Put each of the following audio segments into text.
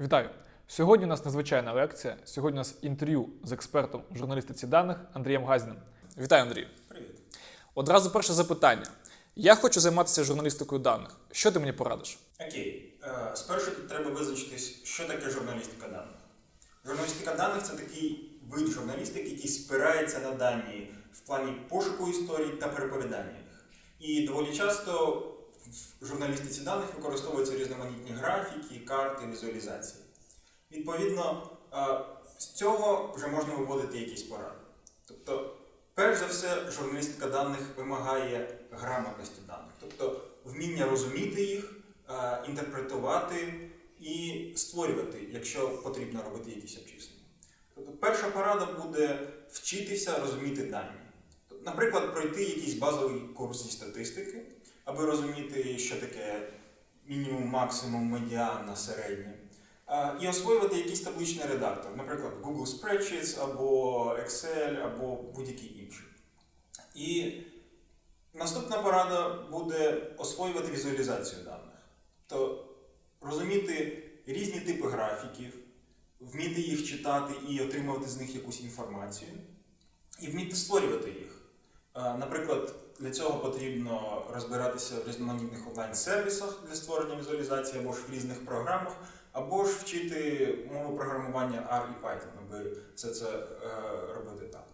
Вітаю! Сьогодні у нас надзвичайна лекція. Сьогодні у нас інтерв'ю з експертом в журналістиці даних Андрієм Газіним. Вітаю, Андрій. Привіт. Одразу перше запитання. Я хочу займатися журналістикою даних. Що ти мені порадиш? Окей. Е, Спершу тут треба визначитись, що таке журналістика даних. Журналістика даних це такий вид журналістики, який спирається на дані в плані пошуку історій та переповідання їх. І доволі часто в журналістиці даних використовуються різноманітні графіки, карти, візуалізації. Відповідно, е, з цього вже можна виводити якісь поради. Тобто, перш за все, журналістика даних вимагає грамотності даних, тобто вміння розуміти їх, е, інтерпретувати і створювати, якщо потрібно робити якісь обчислення. Тобто, перша порада буде вчитися розуміти дані. Тобто, Наприклад, пройти якийсь базовий курс зі статистики, аби розуміти, що таке мінімум, максимум, медіана, середнє. І освоювати якийсь табличний редактор, наприклад, Google Spreadsheets або Excel, або будь-який інший. І наступна порада буде освоювати візуалізацію даних. То розуміти різні типи графіків, вміти їх читати і отримувати з них якусь інформацію, і вміти створювати їх. Наприклад, для цього потрібно розбиратися в різноманітних онлайн-сервісах для створення візуалізації або ж в різних програмах, або ж вчити мову програмування R і Python, аби все це е, робити так.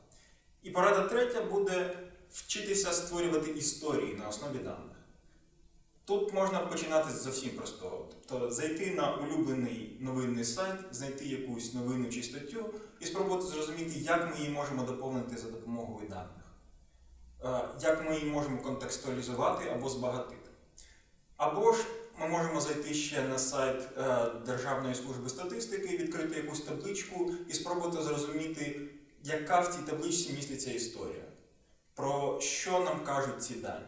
І порада третя буде вчитися створювати історії на основі даних. Тут можна починати з зовсім простого. Тобто зайти на улюблений новинний сайт, знайти якусь новину чи статтю і спробувати зрозуміти, як ми її можемо доповнити за допомогою даних. Е, Як ми її можемо контекстуалізувати або збагатити. Або ж ми можемо зайти ще на сайт е, Державної служби статистики, відкрити якусь табличку і спробувати зрозуміти, яка в цій табличці міститься історія, про що нам кажуть ці дані.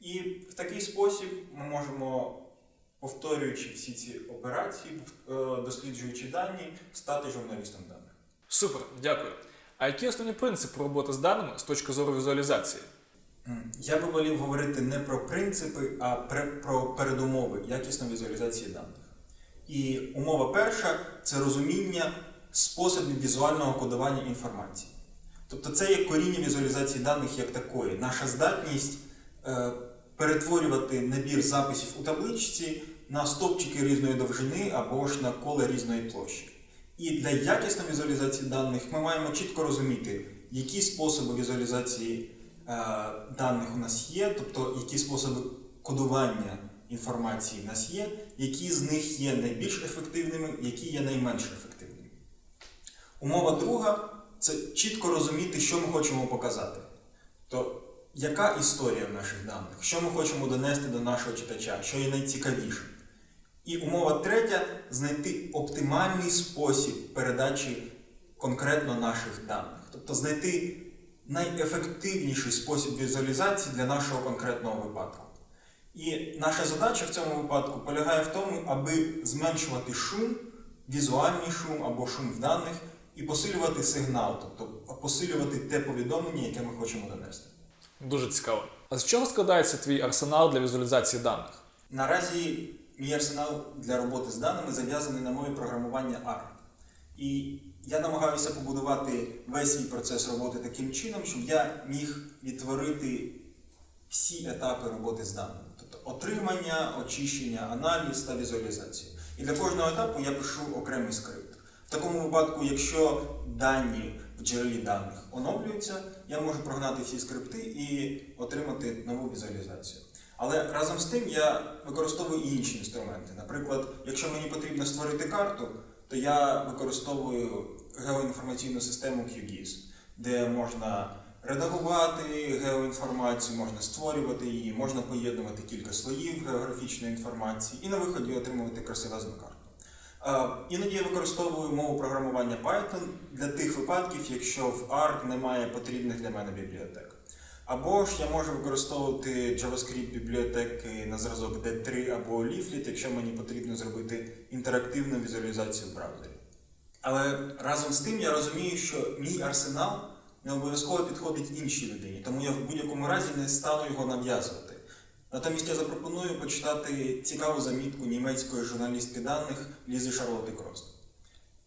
І в такий спосіб ми можемо, повторюючи всі ці операції, е, досліджуючи дані, стати журналістом даних. Супер, дякую. А які основні принципи роботи з даними з точки зору візуалізації? Я би волів говорити не про принципи, а про передумови якісної візуалізації даних. І умова перша це розуміння способів візуального кодування інформації. Тобто це є коріння візуалізації даних як такої, наша здатність е, перетворювати набір записів у табличці на стовпчики різної довжини або ж на коле різної площі. І для якісної візуалізації даних ми маємо чітко розуміти, які способи візуалізації е, даних у нас є, тобто які способи кодування інформації в нас є, які з них є найбільш ефективними, які є найменш ефективними. Умова друга це чітко розуміти, що ми хочемо показати. То яка історія в наших даних, що ми хочемо донести до нашого читача, що є найцікавіше. І умова третя знайти оптимальний спосіб передачі конкретно наших даних. Тобто знайти найефективніший спосіб візуалізації для нашого конкретного випадку. І наша задача в цьому випадку полягає в тому, аби зменшувати шум, візуальний шум або шум в даних, і посилювати сигнал, тобто посилювати те повідомлення, яке ми хочемо донести. Дуже цікаво. А з чого складається твій арсенал для візуалізації даних? Наразі мій арсенал для роботи з даними зав'язаний на мові програмування R. І я намагаюся побудувати весь свій процес роботи таким чином, щоб я міг відтворити всі етапи роботи з даними. Тобто отримання, очищення, аналіз та візуалізацію. І для кожного етапу я пишу окремий скрипт. В такому випадку, якщо дані в джерелі даних оновлюються, я можу прогнати всі скрипти і отримати нову візуалізацію. Але разом з тим я використовую і інші інструменти. Наприклад, якщо мені потрібно створити карту, то я використовую геоінформаційну систему QGIS, де можна редагувати геоінформацію, можна створювати її, можна поєднувати кілька слоїв географічної інформації і на виході отримувати красивезну карту. Іноді я використовую мову програмування Python для тих випадків, якщо в R немає потрібних для мене бібліотек. Або ж я можу використовувати JavaScript бібліотеки на зразок D3 або Leaflet, якщо мені потрібно зробити інтерактивну візуалізацію в браузері. Але разом з тим я розумію, що мій арсенал не обов'язково підходить іншій людині, тому я в будь-якому разі не стану його нав'язувати. Натомість я запропоную почитати цікаву замітку німецької журналістки даних Лізи Шарлоти Крост.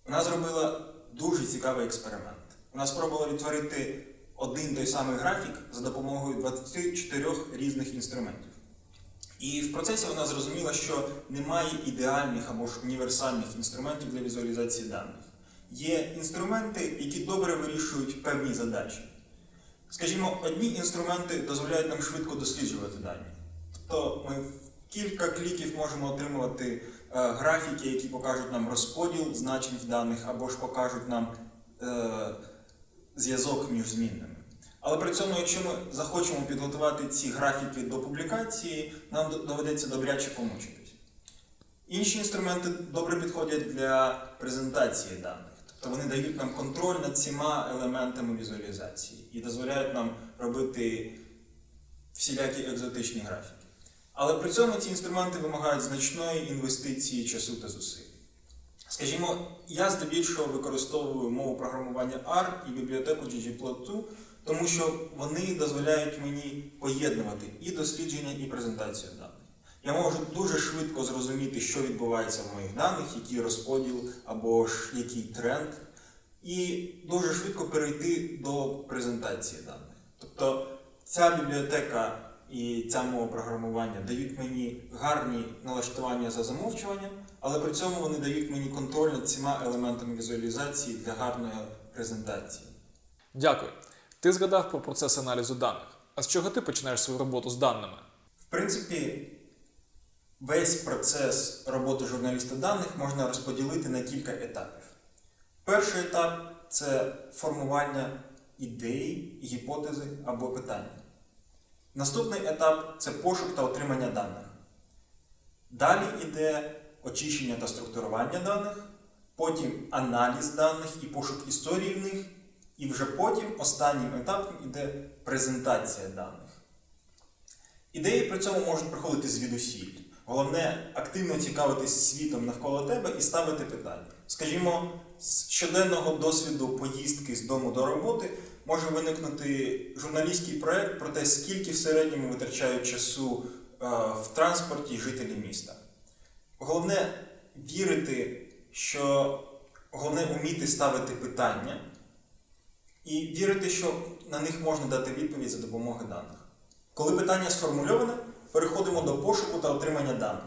Вона зробила дуже цікавий експеримент. Вона спробувала відтворити один той самий графік за допомогою 24 різних інструментів. І в процесі вона зрозуміла, що немає ідеальних або ж універсальних інструментів для візуалізації даних. Є інструменти, які добре вирішують певні задачі. Скажімо, одні інструменти дозволяють нам швидко досліджувати дані. Тобто ми в кілька кліків можемо отримувати е, графіки, які покажуть нам розподіл значень в даних, або ж покажуть нам е, зв'язок між змінними. Але при цьому, якщо ми захочемо підготувати ці графіки до публікації, нам доведеться добряче помучитись. Інші інструменти добре підходять для презентації даних. Тобто вони дають нам контроль над всіма елементами візуалізації і дозволяють нам робити всілякі екзотичні графіки. Але при цьому ці інструменти вимагають значної інвестиції часу та зусиль. Скажімо, я здебільшого використовую мову програмування R і бібліотеку ggplot2, тому що вони дозволяють мені поєднувати і дослідження, і презентацію даних. Я можу дуже швидко зрозуміти, що відбувається в моїх даних, який розподіл або ж який тренд, і дуже швидко перейти до презентації даних. Тобто ця бібліотека і ця мова програмування дають мені гарні налаштування за замовчуванням, але при цьому вони дають мені контроль над всіма елементами візуалізації для гарної презентації. Дякую. Ти згадав про процес аналізу даних. А з чого ти починаєш свою роботу з даними? В принципі, весь процес роботи журналіста даних можна розподілити на кілька етапів. Перший етап це формування ідеї, гіпотези або питання. Наступний етап це пошук та отримання даних. Далі йде очищення та структурування даних, потім аналіз даних і пошук історії в них, і вже потім останнім етапом йде презентація даних. Ідеї при цьому можуть приходити звідусіль. Головне активно цікавитись світом навколо тебе і ставити питання. Скажімо, з щоденного досвіду поїздки з дому до роботи може виникнути журналістський проект про те, скільки в середньому витрачають часу е, в транспорті жителі міста. Головне вірити, що головне вміти ставити питання і вірити, що на них можна дати відповідь за допомогою даних. Коли питання сформульоване, переходимо до пошуку та отримання даних.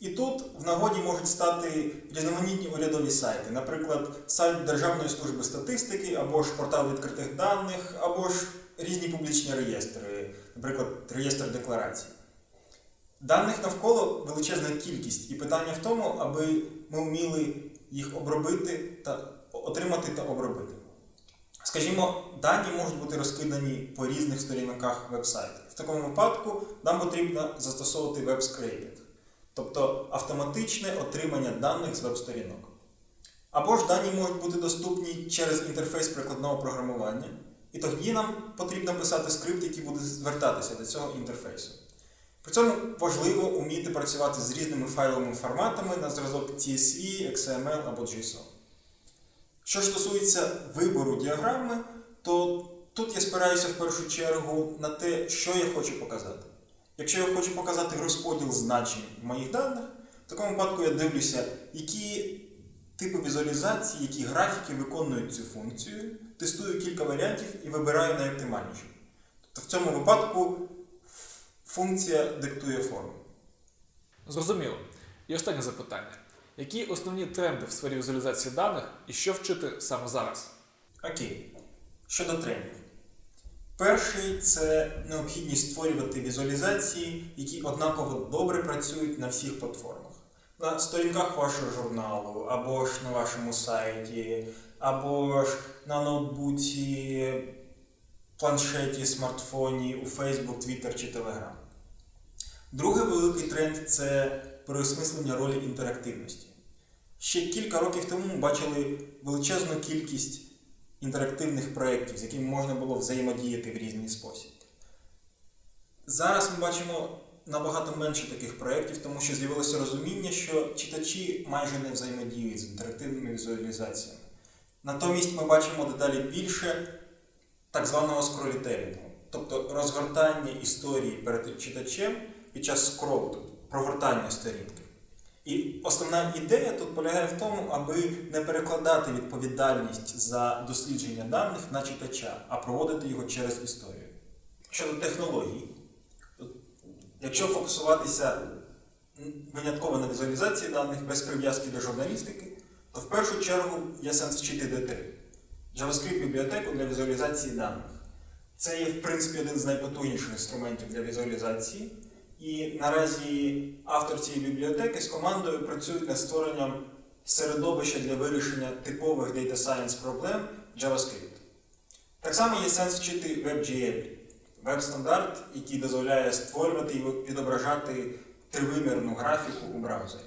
І тут в нагоді можуть стати різноманітні урядові сайти, наприклад, сайт Державної служби статистики, або ж портал відкритих даних, або ж різні публічні реєстри, наприклад, реєстр декларацій. Даних навколо величезна кількість, і питання в тому, аби ми вміли їх обробити та отримати та обробити. Скажімо, дані можуть бути розкидані по різних сторінках вебсайту. Такому випадку нам потрібно застосовувати веб-скрейпінг, тобто автоматичне отримання даних з веб-сторінок. Або ж дані можуть бути доступні через інтерфейс прикладного програмування, і тоді нам потрібно писати скрипт, який буде звертатися до цього інтерфейсу. При цьому важливо вміти працювати з різними файловими форматами на зразок CSV, XML або JSON. Що ж стосується вибору діаграми, то тут я спираюся в першу чергу на те, що я хочу показати. Якщо я хочу показати розподіл значень в моїх даних, в такому випадку я дивлюся, які типи візуалізації, які графіки виконують цю функцію, тестую кілька варіантів і вибираю найоптимальніший. Тобто в цьому випадку функція диктує форму. Зрозуміло. І останнє запитання: які основні тренди в сфері візуалізації даних і що вчити саме зараз? Окей. Щодо трендів. Перший це необхідність створювати візуалізації, які однаково добре працюють на всіх платформах. На сторінках вашого журналу, або ж на вашому сайті, або ж на ноутбуці, планшеті, смартфоні, у Facebook, Twitter чи Telegram. Другий великий тренд це переосмислення ролі інтерактивності. Ще кілька років тому ми бачили величезну кількість інтерактивних проєктів, з якими можна було взаємодіяти в різний спосіб. Зараз ми бачимо набагато менше таких проєктів, тому що з'явилося розуміння, що читачі майже не взаємодіють з інтерактивними візуалізаціями. Натомість ми бачимо дедалі більше так званого скролітелінгу. тобто розгортання історії перед читачем під час скролу, тобто прогортання сторінки. І основна ідея тут полягає в тому, аби не перекладати відповідальність за дослідження даних на читача, а проводити його через історію. Щодо технологій, якщо фокусуватися винятково на візуалізації даних без прив'язки до журналістики, то в першу чергу є сенс вчити D3 JavaScript бібліотеку для візуалізації даних. Це є, в принципі, один з найпотужніших інструментів для візуалізації. І наразі автор цієї бібліотеки з командою працюють над створенням середовища для вирішення типових Data Science проблем JavaScript. Так само є сенс вчити WebGL, веб-стандарт, який дозволяє створювати і відображати тривимірну графіку у браузері.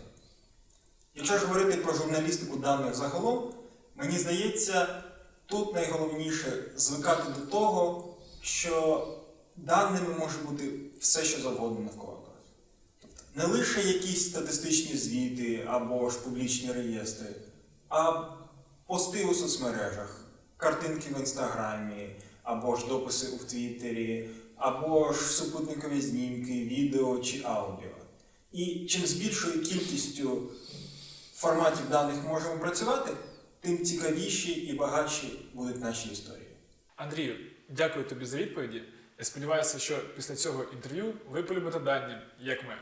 Якщо ж говорити про журналістику даних загалом, мені здається, тут найголовніше звикати до того, що даними може бути все, що завгодно навколо нас. Тобто не лише якісь статистичні звіти або ж публічні реєстри, а пости у соцмережах, картинки в інстаграмі, або ж дописи у Твіттері, або ж супутникові знімки, відео чи аудіо. І чим з більшою кількістю форматів даних можемо працювати, тим цікавіші і багатші будуть наші історії. Андрію, дякую тобі за відповіді. Я сподіваюся, що після цього інтерв'ю ви полюбите дані, як ми.